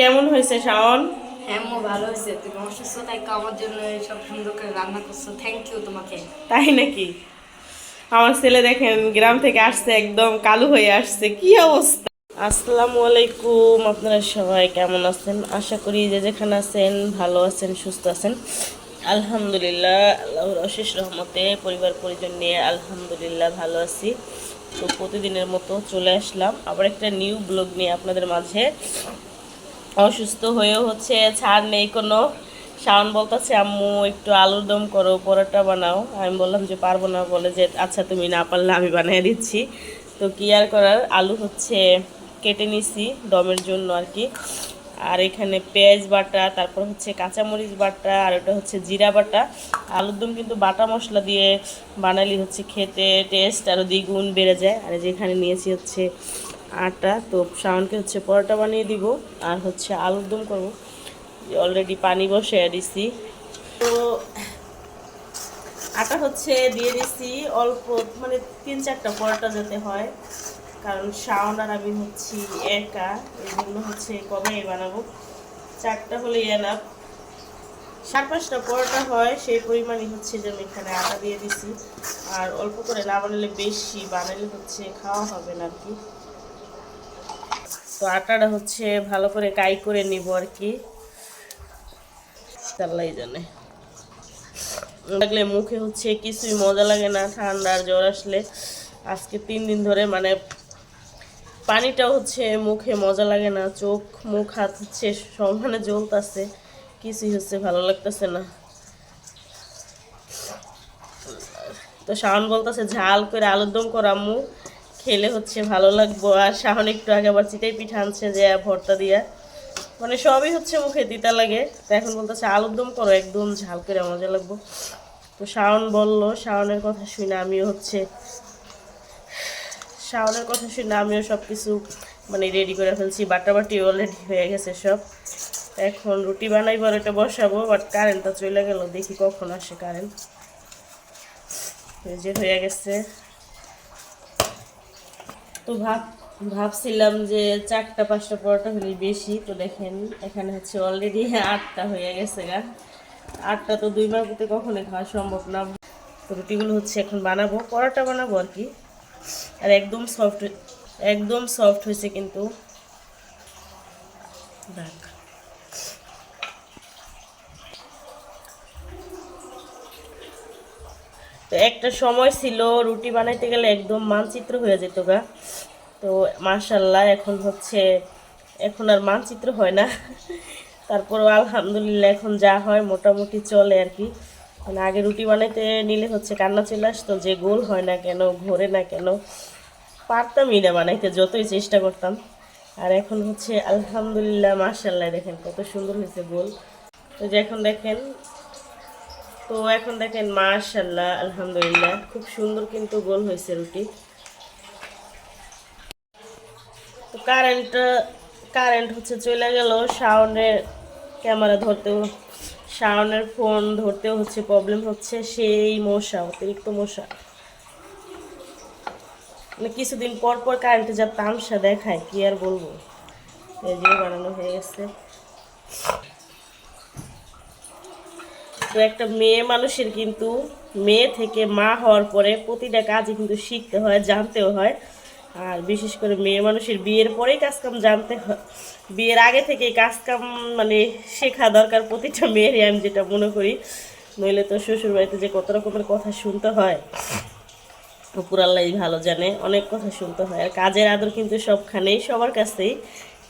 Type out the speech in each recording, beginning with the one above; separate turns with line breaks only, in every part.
কেমন হয়েছে শাওন?
হ্যাঁ ভালো হয়েছে। তুমি অসুস্থ তাই আমার জন্য সব সুন্দর করে রান্না করছ। থ্যাংক ইউ তোমাকে।
তাই নাকি? আমার ছেলে দেখেন গ্রাম থেকে আসছে একদম কালো হয়ে আসছে। কি অবস্থা? আসসালামু আলাইকুম আপনারা সবাই কেমন আছেন? আশা করি যে যেখানে আছেন ভালো আছেন সুস্থ আছেন। আলহামদুলিল্লাহ আল্লাহর অশেষ রহমতে পরিবার পরিজন নিয়ে আলহামদুলিল্লাহ ভালো আছি। তো প্রতিদিনের মতো চলে আসলাম। আবার একটা নিউ ব্লগ নিয়ে আপনাদের মাঝে। অসুস্থ হয়েও হচ্ছে ছাড় নেই, কোনো শাওন বলতেছে, আম্মু, একটু আলুর দম করো, পরোটা বানাও। আমি বললাম যে, পারব না। বলে যে আচ্ছা তুমি না পারলে আমি বানিয়ে দিচ্ছি। তো কি আর করার? আলু হচ্ছে কেটে নিছি দমের জন্য আর কি। আর এখানে পেঁয়াজ বাটা, তারপর হচ্ছে কাঁচামরিচ বাটা, আর ওটা হচ্ছে জিরা বাটা। আলুর দম কিন্তু বাটা মশলা দিয়ে বানালি হচ্ছে খেতে টেস্ট আরও দ্বিগুণ বেড়ে যায়। আর যেখানে নিয়েছি হচ্ছে আটা, তো শাওনকে হচ্ছে পরোটা বানিয়ে দিব, আর হচ্ছে আলুর দম করব। অলরেডি পানি বসে দিছি। তো আটা হচ্ছে দিয়ে দিছি, অল্প মানে তিন চারটা পরোটা যাতে হয়। কারণ শাওন আর আমি হচ্ছি একা এই জন্য হচ্ছে কবে বানাবো। চারটা হলে এনাফ চার পাঁচটা পরোটা হয়, সেই পরিমাণই হচ্ছে যে আমি এখানে আটা দিয়ে দিছি। আর অল্প করে না বানালে বেশি, বানালে হচ্ছে খাওয়া হবে না আর কি। তো আটাটা হচ্ছে ভালো করে কাই করে নিব আর কি। জানে। লাগলে মুখে হচ্ছে কিছুই মজা লাগে না ঠান্ডার জ্বর আসলে। আজকে তিন দিন ধরে মানে পানিটাও হচ্ছে মুখে মজা লাগে না, চোখ, মুখ, হাত হচ্ছে সমানে জ্বলতেছে, কিছুই হচ্ছে ভালো লাগতেছে না। তো শাওন বলতেছে, ঝাল করে আলুর দম কর আম্মু। খেলে হচ্ছে ভালো লাগবো। আর শাওন একটু আগে আবার চিটাই পিঠা আনছে যে ভর্তা দিয়া। মানে সবই হচ্ছে মুখে দিতে লাগে। তো এখন বলতেছে, আলুর দম করো, একদম ঝাল করে মজা লাগবো। তো শাওন বলল শাওনের কথা শুনে আমিও হচ্ছে শাওনের কথা শুনে আমিও সব কিছু মানে রেডি করে ফেলছি। বাটা বাটি অলরেডি হয়ে গেছে সব। এখন রুটি বানাই এটা বসাবো বাট কারেন্টটা চলে গেল, দেখি কখন আসে কারেন্ট যে হয়ে গেছে। তো ভাব, ভাবছিলাম যে চারটা, পাঁচটা পরোটা হলে বেশি। তো দেখেন, এখানে হচ্ছে অলরেডি আটটা হয়ে গেছে গা। আটটা তো দুই মাপুতে কখনোই খাওয়া সম্ভব না। তো রুটিগুলো হচ্ছে এখন বানাবো, পরোটা বানাবো আর কি। আর একদম সফট একদম সফট হয়েছে কিন্তু। দেখ। তো একটা সময় ছিল রুটি বানাইতে গেলে একদম মানচিত্র হয়ে যেত গা। তো মার্শাল্লাহ এখন হচ্ছে, এখন আর মানচিত্র হয় না। তারপর আলহামদুলিল্লাহ এখন যা হয় মোটামুটি চলে আর কি। মানে আগে রুটি বানাইতে নিলে হচ্ছে কান্না চলে আসতো যে গোল হয় না কেন, ঘোরে না কেন। পারতামই না বানাইতে, যতই চেষ্টা করতাম। আর এখন হচ্ছে আলহামদুলিল্লাহ মার্শাল্লাহ দেখেন কত সুন্দর হয়েছে গোল। তো যে এখন দেখেন, তো এখন দেখেন মার্শাল্লাহ আলহামদুলিল্লাহ, খুব সুন্দর কিন্তু গোল হয়েছে রুটি তো কারেন্ট কারেন্ট হচ্ছে চলে গেল শাওনের ক্যামেরা ধরতেও শাওনের ফোন ধরতেও হচ্ছে প্রবলেম হচ্ছে সেই মশা, অতিরিক্ত মশা। মানে কিছুদিন পর পর কারেন্টে যা তামসা দেখায়, কি আর বলব? যে বানানো হয়ে গেছে। তো একটা মেয়ে মানুষের কিন্তু, মেয়ে থেকে মা হওয়ার পরে প্রতিটা কাজই কিন্তু শিখতে হয়, জানতেও হয়। আর বিশেষ করে মেয়ে মানুষের বিয়ের পরেই কাজকাম জানতে হয় বিয়ের আগে থেকে কাজকাম মানে শেখা দরকার প্রতিটা মেয়েরই, আমি যেটা মনে করি। নইলে তো শ্বশুর বাড়িতে যে কত রকমের কথা শুনতে হয়। উপর আল্লাহ ভালো জানে, অনেক কথা শুনতে হয়। আর কাজের আদর কিন্তু সবখানেই, সবার কাছেই।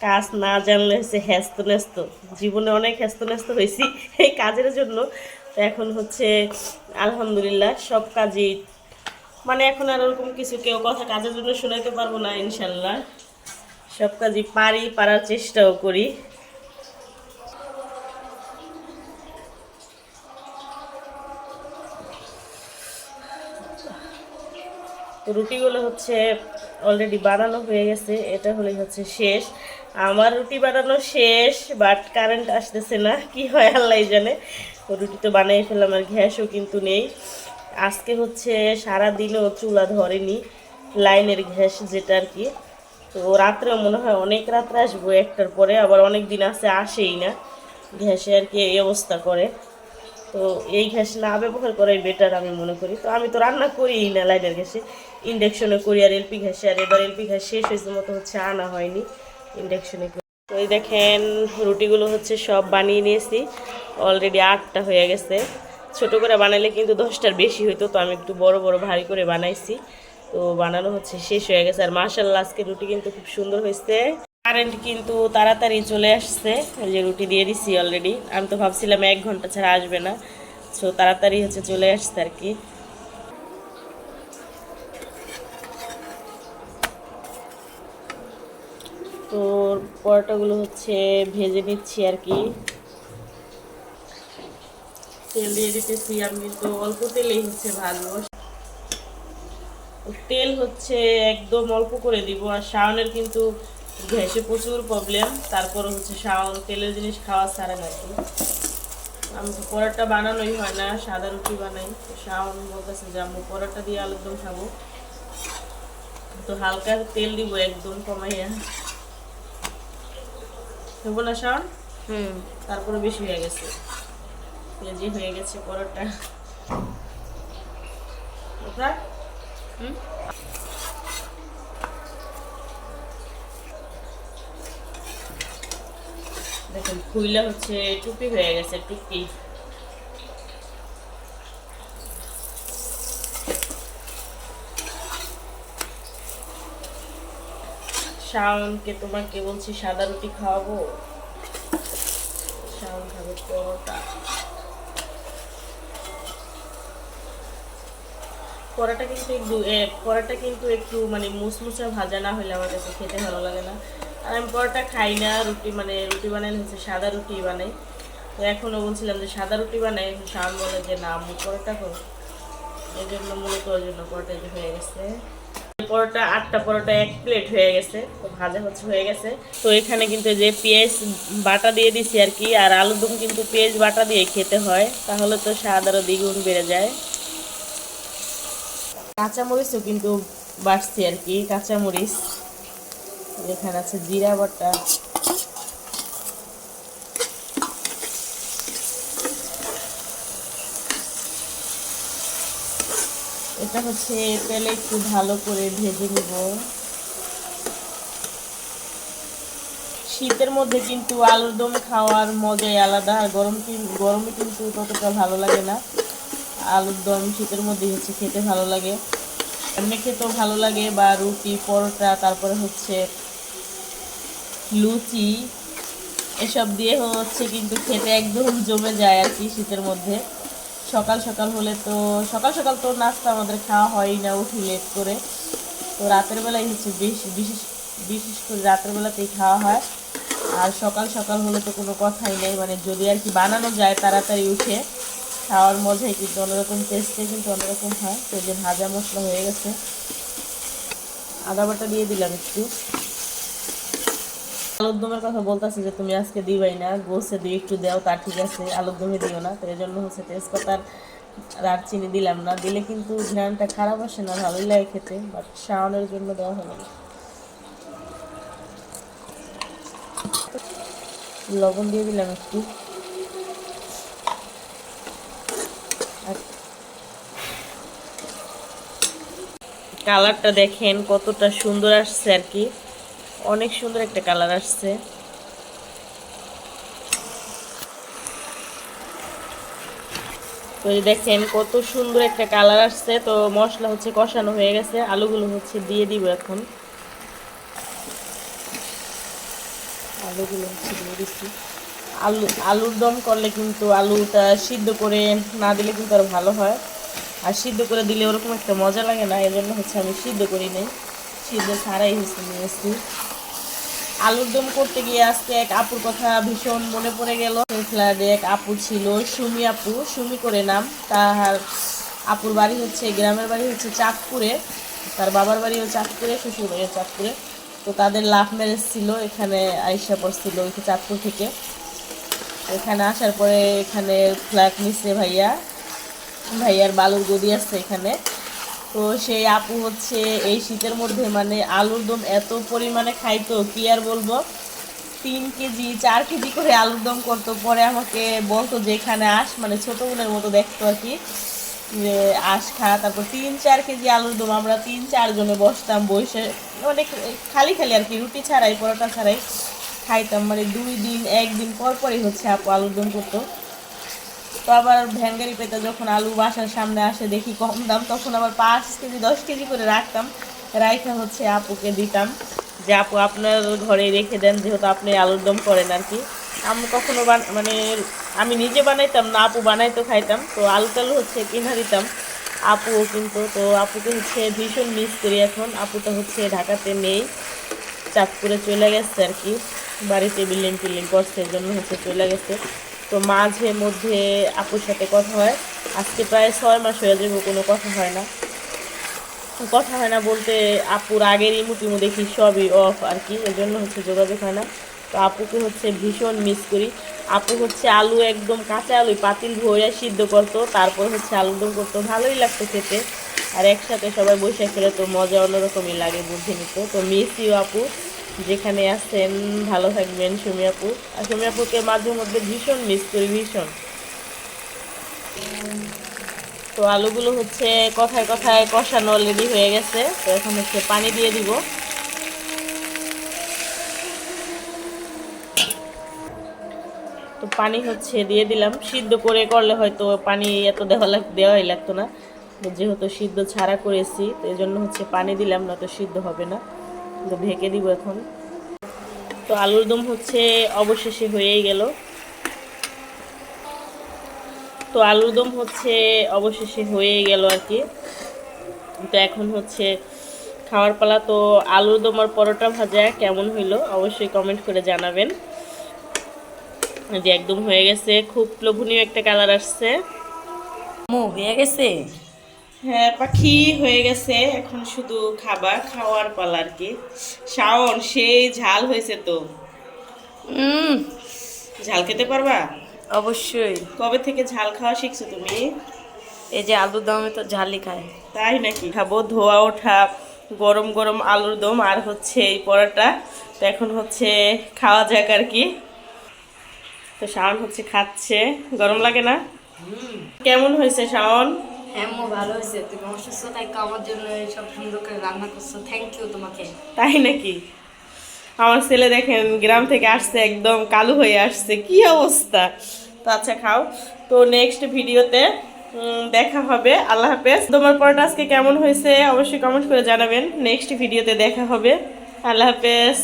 কাজ না জানলে হচ্ছে হ্যাস্ত ন্যস্ত জীবনে অনেক হ্যাস্ত ন্যস্ত হয়েছি এই কাজের জন্য। তো এখন হচ্ছে আলহামদুলিল্লাহ সব কাজই মানে এখন আর ওরকম কিছু কেউ কথা কাজের জন্য শোনাতে পারব না, ইনশাল্লাহ। সব কাজই পারি, পারার চেষ্টাও করি। রুটিগুলো হচ্ছে অলরেডি বানানো হয়ে গেছে, এটা হলে হচ্ছে শেষ। আমার রুটি বানানো শেষ বাট কারেন্ট আসতেছে না, কি হয় আল্লাহ জানে। রুটি তো বানিয়ে ফেললাম আর গ্যাসও কিন্তু নেই। আজকে হচ্ছে সারা দিনও চুলা ধরেনি, লাইনের ঘ্যাস যেটা আর কি। তো রাত্রেও মনে হয় অনেক রাত্রে আসব, একটার পরে আবার অনেক দিন আছে, আসেই না। ঘ্যাসে আর কি এই অবস্থা করে। তো এই ঘ্যাস না ব্যবহার করাই বেটার আমি মনে করি। তো আমি তো রান্না করিই না লাইনের ঘ্যাসে ইন্ডাকশনে করি আর এলপি ঘ্যাসে আর এবার এলপি গ্যাস শেষ হয়েছে মতো হচ্ছে আনা হয়নি ইন্ডাকশনে তো এই দেখেন, রুটিগুলো হচ্ছে সব বানিয়ে নিয়েছি। অলরেডি আটটা হয়ে গেছে। ছোট করে বানাইলে কিন্তু দশটার বেশি হইতো, তো আমি একটু বড় বড় ভারী করে বানাইছি। তো বানানো হচ্ছে, শেষ হয়ে গেছে। আর মার্শাল্লাহ আজকে রুটি কিন্তু খুব সুন্দর হয়েছে। কারেন্ট কিন্তু তাড়াতাড়ি চলে আসছে যে রুটি দিয়ে দিছি অলরেডি আমি তো ভাবছিলাম এক ঘণ্টা ছাড়া আসবে না সো তাড়াতাড়ি হচ্ছে চলে আসছে আর কি। তো পরোটাগুলো হচ্ছে ভেজে নিচ্ছি আর কি। তেল দিয়ে দিতেছি আমি তো অল্প তেলেই হচ্ছে ভাজবো তেল হচ্ছে একদম অল্প করে দিব আর শাওনের কিন্তু গ্যাসে প্রচুর প্রবলেম তারপর হচ্ছে শাওন তেলের জিনিস খাওয়া ছাড়ে নাকি আমি তো পরোটা বানানোই হয় না সাদা রুটি বানাই তো শাওন বলতেছে যে আমি পরোটা দিয়ে আলুর দম খাব। তো হালকা তেল দিব একদম কমাইয়া। হব না শাওন?
হুম।
তারপরে বেশি হয়ে গেছে। পেঁয়াজি হয়ে গেছে পরোটা।
হুম?
দেখেন, খুইলা হচ্ছে টুপি হয়ে গেছে, টুপি। শাওনকে তোমাকে বলছি সাদা রুটি খাওয়াবো। শাওন খাবে পরোটা। পরোটা কিন্তু একটু পরোটা কিন্তু একটু মানে মুসমুসা ভাজা না হলে আমার কাছে খেতে ভালো লাগে না। আর আমি পরোটা খাই না, রুটি মানে রুটি বানাইলে হচ্ছে সাদা রুটি বানাই। তো এখনও বলছিলাম যে সাদা রুটি বানাই শাওন বলে যে না আমি পরোটা করো এই জন্য মূলত ওই জন্য পরোটা হয়ে গেছে। পরোটা, আটটা পরোটা এক প্লেট হয়ে গেছে, তো ভাজা হচ্ছে, হয়ে গেছে। তো এখানে কিন্তু যে পেঁয়াজ বাটা দিয়ে দিছি আর কি, আর আলুদম কিন্তু পেঁয়াজ বাটা দিয়ে খেতে হয়, তাহলে তো স্বাদ আরও দ্বিগুণ বেড়ে যায়। কাঁচামরিচও কিন্তু বাড়ছি আর কি কাঁচামরিচ। এখানে আছে জিরা বাটা। এটা হচ্ছে তেলে একটু ভালো করে ভেজে নিব। শীতের মধ্যে কিন্তু আলুর দম খাওয়ার মজাই আলাদা, আর গরম গরমে কিন্তু ততটা ভালো লাগে না। আলুর দম শীতের মধ্যে হচ্ছে খেতে ভালো লাগে। এমনি খেতেও ভালো লাগে, বা রুটি, পরোটা, তারপরে হচ্ছে লুচি, এসব দিয়ে হচ্ছে কিন্তু খেতে একদম জমে যায় আর কি শীতের মধ্যে। সকাল সকাল হলে তো, সকাল সকাল তো নাস্তা আমাদের খাওয়া হয় না উঠি লেট করে। তো রাতের বেলায় হচ্ছে বেশি, বিশেষ বিশেষ করে রাতের বেলাতেই খাওয়া হয়। আর সকাল সকাল হলে তো কোনো কথাই নেই মানে যদি আর কি বানানো যায় তাড়াতাড়ি উঠে খাওয়ার মজাই কিন্তু অন্যরকম টেস্টে কিন্তু অন্যরকম হয়। তো যে ভাজা মশলা হয়ে গেছে। আদা বাটা দিয়ে দিলাম একটু। আলুর দমের কথা বলতেছি যে তুমি আজকে দিবাই না গোসে দিয়ে একটু দাও, তা ঠিক আছে আলুর দমে দিও না। তো এই জন্য হচ্ছে তেজপাতার আর চিনি দিলাম না। দিলে কিন্তু ঘ্রানটা খারাপ আসে না, ভালোই লাগে খেতে বাট শাওনের জন্য দেওয়া হলো না। লবণ দিয়ে দিলাম একটু। কালারটা দেখেন, কতটা সুন্দর আসছে আর কি। অনেক সুন্দর একটা কালার আসছে। তো দেখেন, কত সুন্দর একটা কালার আসছে। তো মশলা হচ্ছে কষানো হয়ে গেছে, আলুগুলো হচ্ছে দিয়ে দিব এখন। আলুগুলো হচ্ছে দিয়ে দিচ্ছি। আলু, আলুর দম করলে কিন্তু আলুটা সিদ্ধ করে না দিলে কিন্তু আরও ভালো হয়। আর সিদ্ধ করে দিলে ওরকম একটা মজা লাগে না এই জন্য হচ্ছে আমি সিদ্ধ করি নাই। সিদ্ধ ছাড়াই হচ্ছে নিয়েছি আলুর দম করতে গিয়ে আজকে এক আপুর কথা ভীষণ মনে পড়ে গেল। ফ্ল্যাটে এক আপু ছিল, সুমি আপু, সুমি করে নাম। তার আপুর বাড়ি হচ্ছে, গ্রামের বাড়ি হচ্ছে চাঁদপুরে। তার বাবার বাড়িও চাঁদপুরে, শ্বশুর বাড়িও চাঁদপুরে। তো তাদের লাভ ম্যারেজ ছিল, এখানে আইসা পড়ছিল ওই চাঁদপুর থেকে। এখানে আসার পরে এখানে ফ্ল্যাট নিচ্ছে ভাইয়া। ভাইয়ার বালুর গদি আছে এখানে। তো সেই আপু হচ্ছে এই শীতের মধ্যে মানে আলুর দম এত পরিমাণে খাইতো, কি আর বলব? তিন কেজি, চার কেজি করে আলুর দম করতো। পরে আমাকে বলতো যে এখানে আস মানে ছোট বোনের মতো দেখতো আর কি। যে আস খা, তারপর তিন, চার কেজি আলুর দম। আমরা তিন চারজনে বসতাম, বসে অনেক খালি খালি আর কি, রুটি ছাড়াই, পরোটা ছাড়াই খাইতাম। মানে দুই দিন, একদিন পর পরই হচ্ছে আপু আলুর দম করতো। তো আবার ভ্যানগাড়ি পেতে যখন আলু বাসার সামনে আসে, দেখি কম দাম, তখন আবার পাঁচ কেজি, দশ কেজি করে রাখতাম। রাইখা হচ্ছে আপুকে দিতাম যে, আপু, আপনার ঘরে রেখে দেন, যেহেতু আপনি আলুর দম করেন আর কি। আমি কখনো মানে আমি নিজে বানাইতাম না, আপু বানাইতো খাইতাম। তো আলু টালু হচ্ছে কিনা দিতাম। আপুও কিন্তু, তো আপুকে হচ্ছে ভীষণ মিস করি এখন। আপুটা হচ্ছে ঢাকাতে নেই, চাঁদপুরে চলে গেছে আর কি। বাড়িতে বিল্ডিং টিল্ডিং করছে জন্য হচ্ছে চলে গেছে। তো মাঝে মধ্যে আপুর সাথে কথা হয়। আজকে প্রায় ছয় মাস হয়ে যাবে, কোনো কথা হয় না। কথা হয় না বলতে আপুর আগের ইমুটিমু দেখি সবই অফ আর কি এর জন্য হচ্ছে যোগাযোগ হয় না। তো আপুকে হচ্ছে ভীষণ মিস করি। আপু হচ্ছে আলু একদম কাঁচা আলু পাতিল ভরে সিদ্ধ করতো, তারপর হচ্ছে আলু আলুদম করতো। ভালোই লাগতো খেতে। আর একসাথে সবাই বসে খেলে তো মজা অন্যরকমই লাগে বুঝে নিত। তো মিস ইউ আপু। যেখানে আছেন, ভালো থাকবেন, সুমি আপু। আর সুমি আপুকে মাঝে মধ্যে ভীষণ মিস করি, ভীষণ। তো আলুগুলো হচ্ছে কথায় কথায় কষানো অলরেডি হয়ে গেছে, তো এখন হচ্ছে পানি দিয়ে দিব। তো পানি হচ্ছে দিয়ে দিলাম। সিদ্ধ করে করলে হয়তো পানি এত দেওয়া লাগ, দেওয়াই লাগতো না। যেহেতু সিদ্ধ ছাড়া করেছি, তো এই জন্য হচ্ছে পানি দিলাম না তো সিদ্ধ হবে না। ঢেকে দিব এখন। তো আলুর দম হচ্ছে অবশেষে হয়েই গেল। তো আলুর দম হচ্ছে অবশেষে হয়েই গেল আর কি। তো এখন হচ্ছে খাওয়ার পালা। তো আলুর দম আর পরোটা ভাজা কেমন হইল অবশ্যই কমেন্ট করে জানাবেন। যে একদম হয়ে গেছে। খুব লোভনীয় একটা কালার আসছে।
মো, হয়ে গেছে?
হ্যাঁ পাখি হয়ে গেছে। এখন শুধু খাবার খাওয়ার পালা আর কি। শাওন সেই ঝাল হয়েছে তো।
হুম
ঝাল খেতে পারবা?
অবশ্যই।
কবে থেকে ঝাল খাওয়া শিখছো তুমি?
এই যে আলুর দমে তো ঝালই খায়।
তাই নাকি? খাব ধোয়া ওঠা গরম গরম আলুর দম আর হচ্ছে এই পরোটা। তো এখন হচ্ছে খাওয়া যাক আর কি। তো শাওন হচ্ছে খাচ্ছে। গরম লাগে না? কেমন হয়েছে শাওন?
হ্যাঁ মো ভালো হয়েছে। তুমি অসুস্থতায় আমার জন্য সব সুন্দর করে রান্না করছ। থ্যাংক ইউ তোমাকে।
তাই নাকি? আমার ছেলে দেখেন, গ্রাম থেকে আসছে, একদম কালো হয়ে আসছে। কি অবস্থা? তো আচ্ছা খাও। তো নেক্সট ভিডিওতে দেখা হবে। আল্লাহ হাফেজ। তোমার পরটা আজকে কেমন হয়েছে? অবশ্যই কমেন্ট করে জানাবেন। নেক্সট ভিডিওতে দেখা হবে। আল্লাহ হাফেজ।